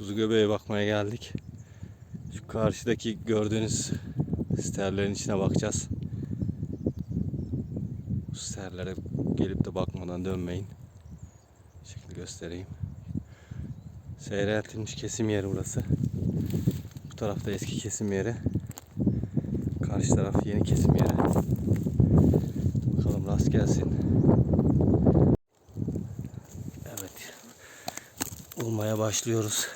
Kuzu göbeğe bakmaya geldik. Şu karşıdaki gördüğünüz sterlerin içine bakacağız. Bu sterlere gelip de bakmadan dönmeyin. Şekil göstereyim. Seyreltilmiş kesim yeri burası. Bu tarafta eski kesim yeri. Karşı taraf yeni kesim yeri. Bakalım rast gelsin. Evet. Bulmaya başlıyoruz.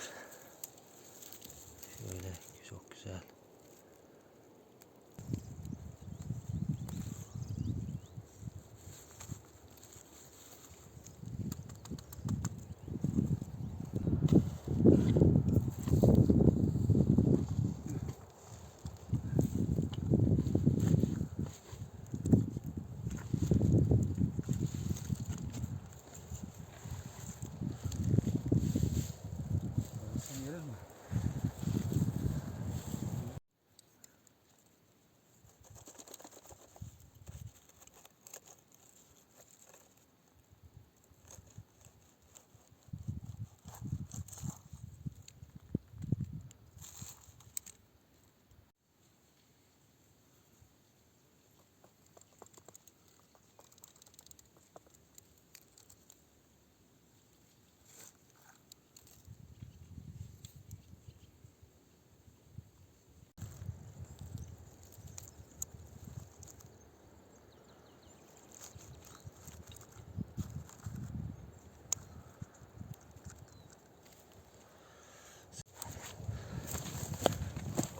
Şöyle çok güzel.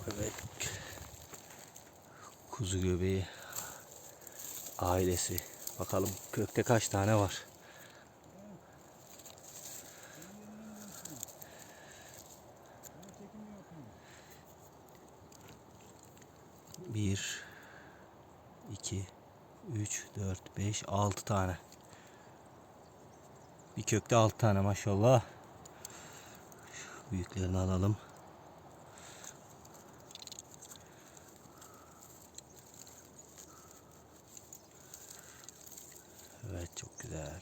Evet. Kuzu göbeği ailesi. Bakalım kökte kaç tane var. Bir, iki, üç, dört, beş, altı tane. Bir kökte altı tane maşallah. Şu büyüklerini alalım. Evet çok güzel.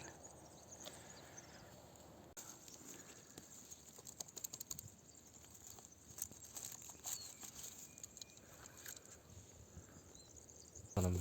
Hanım.